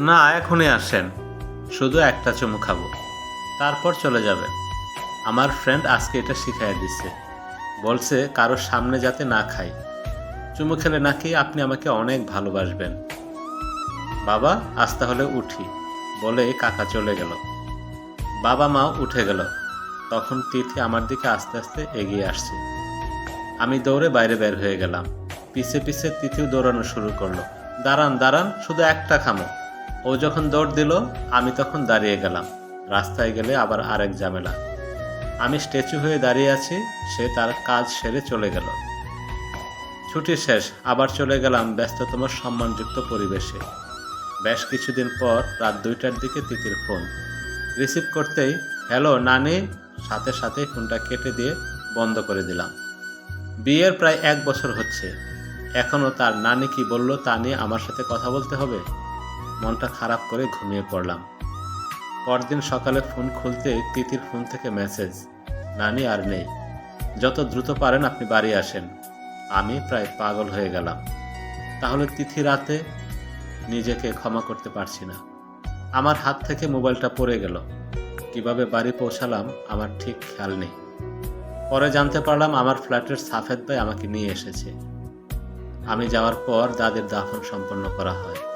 না, এখনই আসেন। শুধু একটা চুমু খাব। তারপর চলে যাবেন আমার ফ্রেন্ড আজকে এটা শিখাই দিচ্ছে বলছে কারোর সামনে যাতে না খাই। চুমু খেলে নাকি আপনি আমাকে অনেক ভালোবাসবেন। বাবা, আজ তাহলে উঠি। বলে কাকা চলে গেল। বাবা মা উঠে গেল। তখন তিথি আমার দিকে আস্তে আস্তে এগিয়ে আসছে। আমি দৌড়ে বাইরে বের হয়ে গেলাম। পিছে পিছে তিথিও দৌড়ানো শুরু করল। দাঁড়ান দাঁড়ান, শুধু একটা খামো। ও যখন দৌড় দিল, আমি তখন দাঁড়িয়ে গেলাম। রাস্তায় গেলে আবার আরেক ঝামেলা। আমি স্ট্যাচু হয়ে দাঁড়িয়ে আছি, সে তার কাজ সেরে চলে গেল। ছুটি শেষ, আবার চলে গেলাম ব্যস্ততম সম্মানযুক্ত পরিবেশে। বেশ কিছুদিন পর রাত দুইটার দিকে তিতির ফোন। রিসিভ করতেই, হ্যালো, নানি। সাথে সাথে ফোনটা কেটে দিয়ে বন্ধ করে দিলাম। বিয়ের প্রায় এক বছর হচ্ছে। এখনও তার নানি কি বলল তা নিয়ে আমার সাথে কথা বলতে হবে? মনটা খারাপ করে ঘুমিয়ে পড়লাম। পরদিন সকালে ফোন খুলতে তিতির ফোন থেকে মেসেজ, নানি আর নেই। যত দ্রুত পারেন আপনি বাড়ি আসেন। আমি প্রায় পাগল হয়ে গেলাম। তাহলে তিথি রাতে নিজেকে ক্ষমা করতে পারছি না। আমার হাত থেকে মোবাইলটা পড়ে গেল। কীভাবে বাড়ি পৌঁছালাম আমার ঠিক খেয়াল নেই। পরে জানতে পারলাম আমার ফ্ল্যাটের সাফেদ ভাই আমাকে নিয়ে এসেছে। আমি যাওয়ার পর দাদির দাফন সম্পন্ন করা হয়।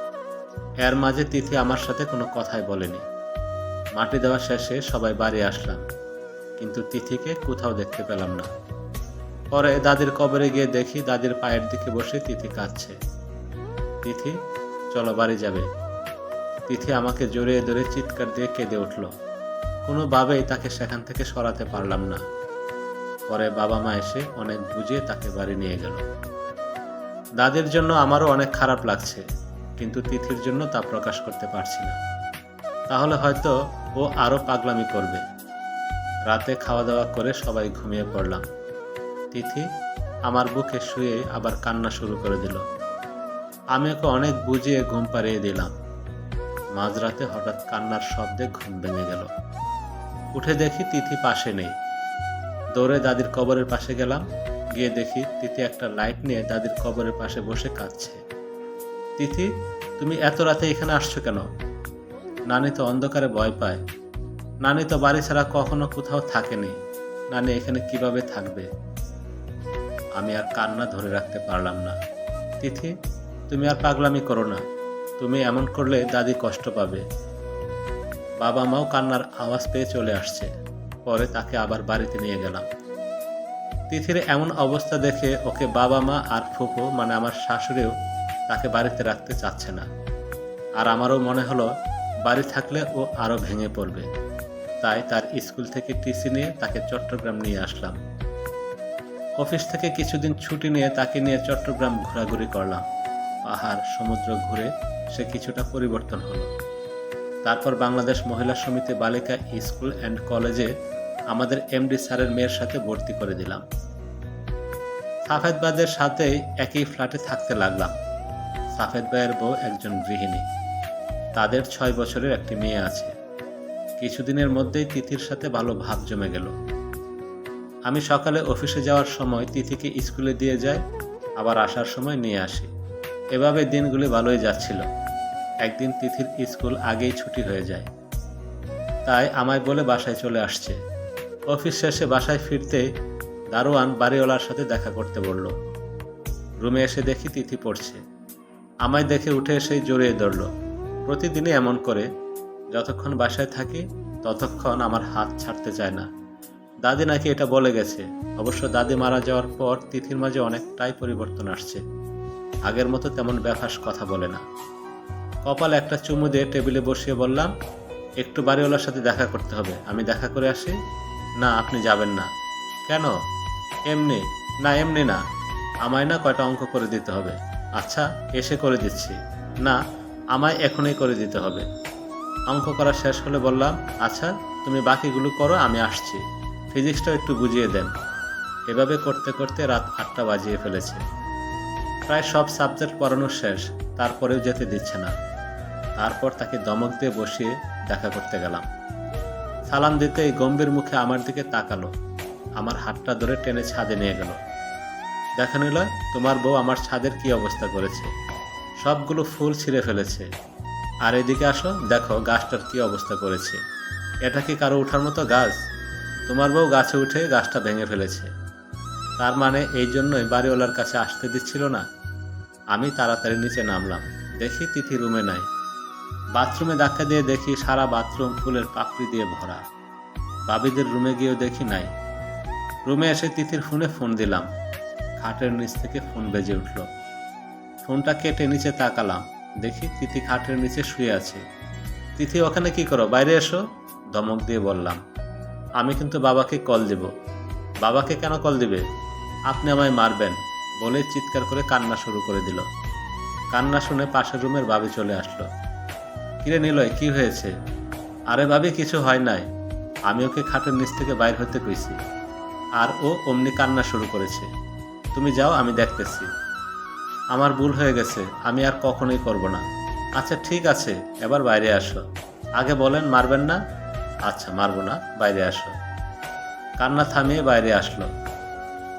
এর মাঝে তিথি আমার সাথে কোনো কথাই বলেনি। মাটি দেওয়া শেষে সবাই বাড়ি আসলাম, কিন্তু তিথিকে কোথাও দেখতে পেলাম না। পরে দাদির কবরে গিয়ে দেখি দাদির পায়ের দিকে বসে তিথি কাঁদছে। তিথি, চলো বাড়ি যাবে। তিথি আমাকে জড়িয়ে ধরে চিৎকার দিয়ে কেঁদে উঠল। কোনোভাবেই তাকে সেখান থেকে সরাতে পারলাম না। পরে বাবা মা এসে অনেক বুঝিয়ে তাকে বাড়ি নিয়ে গেল। দাদির জন্য আমারও অনেক খারাপ লাগছে। কিন্তু তিথির জন্য তা প্রকাশ করতে পারছি না। তাহলে হয়তো ও আরও পাগলামি করবে। রাতে খাওয়া দাওয়া করে সবাই ঘুমিয়ে পড়লাম। তিথি আমার বুকে শুয়ে আবার কান্না শুরু করে দিল। আমি ওকে অনেক বুঝিয়ে ঘুম পাড়িয়ে দিলাম। মাঝরাতে হঠাৎ কান্নার শব্দে ঘুম ভেঙে গেল। উঠে দেখি তিথি পাশে নেই। দৌড়ে দাদির কবরের পাশে গেলাম। গিয়ে দেখি তিথি একটা লাইট নিয়ে দাদির কবরের পাশে বসে কাঁদছে। তিথি, তুমি এত রাতে এখানে আসছো কেন? নানি তো অন্ধকারে ভয় পায়। নানি তো বাড়ি ছাড়া কখনো কোথাও থাকেনি। নানি এখানে কীভাবে থাকবে? আমি আর কান্না ধরে রাখতে পারলাম না। তিথি, তুমি আর পাগলামি করো না। তুমি এমন করলে দাদি কষ্ট পাবে। বাবা মাও কান্নার আওয়াজ পেয়ে চলে আসছে। পরে তাকে আবার বাড়িতে নিয়ে গেলাম। তিথির এমন অবস্থা দেখে ওকে বাবা মা আর ফুফু মানে আমার শাশুড়িও তাকে বাড়িতে রাখতে চাচ্ছে না। আর আমারও মনে হলো, বাড়ি থাকলে ও আরও ভেঙে পড়বে। তাই তার স্কুল থেকে টিসি নিয়ে তাকে চট্টগ্রাম নিয়ে আসলাম। অফিস থেকে কিছুদিন ছুটি নিয়ে তাকে নিয়ে চট্টগ্রাম ঘোরাঘুরি করলাম। পাহাড়, সমুদ্র ঘুরে সে কিছুটা পরিবর্তন হলো। তারপর বাংলাদেশ মহিলা সমিতি বালিকা স্কুল অ্যান্ড কলেজে আমাদের এমডি স্যারের মেয়ের সাথে ভর্তি করে দিলাম। সাফেদ ভাইদের সাথেই একই ফ্ল্যাটে থাকতে লাগলাম। সাফেদ ভাইয়ের বউ একজন গৃহিণী। তাদের ছয় বছরের একটি মেয়ে আছে। কিছুদিনের মধ্যেই তিথির সাথে ভালো ভাব জমে গেল। আমি সকালে অফিসে যাওয়ার সময় তিথিকে স্কুলে দিয়ে যাই, আবার আসার সময় নিয়ে আসি। এভাবে দিনগুলি ভালোই যাচ্ছিল। একদিন তিথির স্কুল আগেই ছুটি হয়ে যায়। তাই আমায় বলে বাসায় চলে আসছে। অফিস শেষে বাসায় ফিরতে দারোয়ান বাড়িওয়ালার সাথে দেখা করতে বলল। রুমে এসে দেখি তিথি পড়ছে। আমায় দেখে উঠে এসেই জড়িয়ে ধরল। প্রতিদিনই এমন করে, যতক্ষণ বাসায় থাকি, ততক্ষণ আমার হাত ছাড়তে চায় না। দাদি নাকি এটা বলে গেছে। অবশ্য দাদি মারা যাওয়ার পর তিথির মাঝে অনেকটাই পরিবর্তন আসছে। আগের মতো তেমন ব্যাফাস কথা বলে না। কপালে একটা চুমু দিয়ে টেবিলে বসিয়ে বললাম, একটু বাড়িওয়ালার সাথে দেখা করতে হবে। আমি দেখা করে আসি? না, আপনি যাবেন না। কেন? এমনি। না এমনি না। আমায় না কয়টা অঙ্ক করে দিতে হবে। আচ্ছা এসে করে দিচ্ছি। না, আমায় এখনই করে দিতে হবে। অঙ্ক করা শেষ হলে বললাম আচ্ছা তুমি বাকিগুলো করো, আমি আসছি। ফিজিক্সটাও একটু বুঝিয়ে দেন। এভাবে করতে করতে রাত আটটা বাজিয়ে ফেলেছে। প্রায় সব সাবজেক্ট পড়ানো শেষ, তারপরেও যেতে দিচ্ছে না। তারপর তাকে দমক দিয়ে বসিয়ে দেখা করতে গেলাম। সালাম দিতে এই গম্ভীর মুখে আমার দিকে তাকালো। আমার হাতটা ধরে টেনে ছাদে নিয়ে গেল। দেখা নিল, তোমার বউ আমার ছাদের কি অবস্থা করেছে? সবগুলো ফুল ছিঁড়ে ফেলেছে। আর এদিকে আসো, দেখো গাছটার কি অবস্থা করেছে। এটা কি কারও ওঠার মতো গাছ? তোমার বউ গাছে উঠে গাছটা ভেঙে ফেলেছে। তার মানে এই জন্যই বাড়িওয়ালার কাছে আসতে দিচ্ছিল না? আমি তাড়াতাড়ি নিচে নামলাম। দেখি তিথি রুমে নাই। বাথরুমে ধাক্কা দিয়ে দেখি সারা বাথরুম ফুলের পাপড়ি দিয়ে ভরা। বাবিদের রুমে গিয়েও দেখি নাই। রুমে এসে তিথির ফোনে ফোন দিলাম। খাটের নিচ থেকে ফোন বেজে উঠল। ফোনটা কেটে নিচে তাকালাম। দেখি তিথি খাটের নিচে শুয়ে আছে। তিথি, ওখানে কি করো? বাইরে এসো। ধমক দিয়ে বললাম। আমি কিন্তু বাবাকে কল দেব। বাবাকে কেন কল দিবে? আপনি আমায় মারবেন বলে চিৎকার করে কান্না শুরু করে দিল। কান্না শুনে পাশের রুমের বাবি চলে আসলো। কিরে নিলয়, কি হয়েছে? আরে ভাবি, কিছু হয় নাই। আমি ওকে খাটের নিচ থেকে বাইর হতে কইছি। আর ও অমনি কান্না শুরু করেছে। তুমি যাও, আমি দেখতেছি। আমার ভুল হয়ে গেছে, আমি আর কখনোই করব না। আচ্ছা ঠিক আছে, এবার বাইরে আসো। আগে বলেন, মারবেন না? আচ্ছা মারবো না, বাইরে আসো। কান্না থামিয়ে বাইরে আসলো।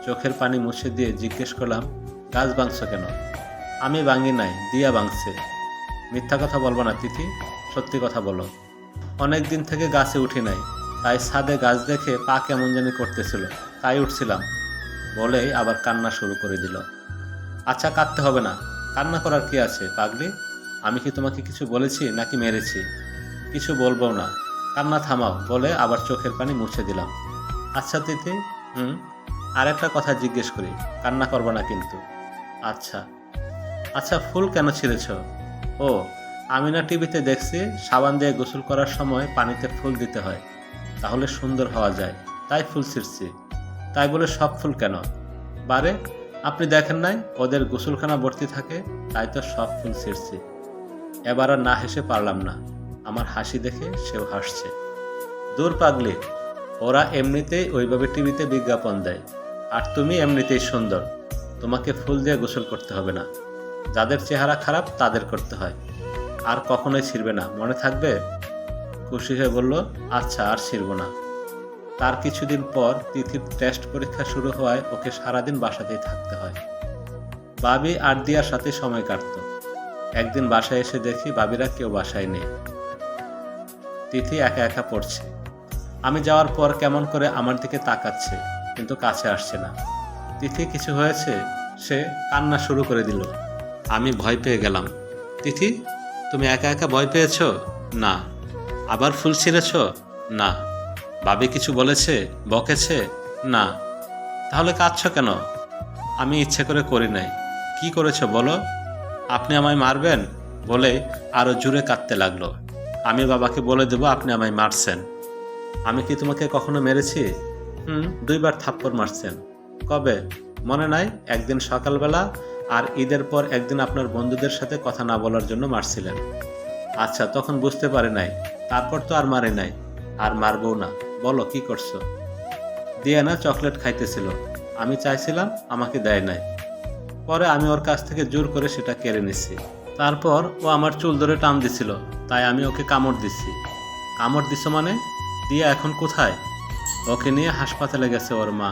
চোখের পানি মুছে দিয়ে জিজ্ঞেস করলাম, গাছ ভাঙছ কেন? আমি ভাঙি নাই, দিয়া ভাঙছে। মিথ্যা কথা বলব না, তিথি, সত্যি কথা বলো। অনেক দিন থেকে গাছে উঠি নাই, তাই ছাদে গাছ দেখে পা কেমন জানি করতেছিল, তাই উঠছিলাম। বলেই আবার কান্না শুরু করে দিল। আচ্ছা কাঁদতে হবে না। কান্না করার কি আছে, পাগলি? আমি কি তোমাকে কিছু বলেছি নাকি মেরেছি? কিছু বলব না। কান্না থামাও বলে আবার চোখের পানি মুছে দিলাম। আচ্ছা তিথি হুম? আর একটা কথা জিজ্ঞেস করি। কান্না করব না কিন্তু। আচ্ছা। আচ্ছা ফুল কেন ছিঁড়েছ? ও, আমি না টিভিতে দেখছি সাবান দিয়ে গোসল করার সময় পানিতে ফুল দিতে হয়। তাহলে সুন্দর হওয়া যায়। তাই ফুল ছিঁড়ছি। তাই বলে সব ফুল কেন? বারে, আপনি দেখেন নাই, ওদের গোসলখানা ভর্তি থাকে, তাই তো সব ফুল ছিঁড়ছি। এবার আর না হেসে পারলাম না, আমার হাসি দেখে সেও হাসছে। দূর পাগলি, ওরা এমনিতেই ওইভাবে টিভিতে বিজ্ঞাপন দেয়, আর তুমি এমনিতেই সুন্দর, তোমাকে ফুল দিয়ে গোসল করতে হবে না। যাদের চেহারা খারাপ, তাদের করতে হয়। আর কখনোই ছিড়বে না, মনে থাকবে? খুশি হয়ে বলল আচ্ছা আর ছিড়ব না। তার কিছুদিন পর তিথির টেস্ট পরীক্ষা শুরু হওয়ায় ওকে সারাদিন বাসাতেই থাকতে হয়। বাবি আর দিয়ার সাথে সময় কাটতো। একদিন বাসায় এসে দেখি বাবিরা কেউ বাসায় নেই। তিথি একা একা পড়ছে। আমি যাওয়ার পর কেমন করে আমার দিকে তাকাচ্ছে, কিন্তু কাছে আসছে না। তিথি, কিছু হয়েছে? সে কান্না শুরু করে দিল। আমি ভয় পেয়ে গেলাম। তিথি, তুমি একা একা ভয় পেয়েছ? না। আবার ফুল ছিঁড়েছ? না। ভাবি কিছু বলেছে? বকেছে? না। তাহলে কাঁদছ কেন? আমি ইচ্ছে করে করি নাই। কি করেছ বলো? আপনি আমায় মারবেন? বলে আরও জুড়ে কাঁদতে লাগল। আমি বাবাকে বলে দেবো আপনি আমায় মারছেন। আমি কি তোমাকে কখনো মেরেছি? হুম, দুইবার থাপ্পড় মারছেন। কবে? মনে নাই? একদিন সকালবেলা আর ঈদের পর একদিন আপনার বন্ধুদের সাথে কথা না বলার জন্য মারছিলেন। আচ্ছা তখন বুঝতে পারে নাই। তারপর তো আর মারে নাই। আর মারবও না। বলো, কি করছ? দিয়ানা চকলেট খাইতেছিল। আমি চাইছিলাম আমাকে দেয় নাই। পরে আমি ওর কাছ থেকে জোর করে সেটা কেড়ে নিছি। তারপর ও আমার চুল ধরে টান দিছিল, তাই আমি ওকে কামড় দিছি। কামড় দিছ মানে? দিয়া এখন কোথায়? ওকে নিয়ে হাসপাতালে গেছে ওর মা।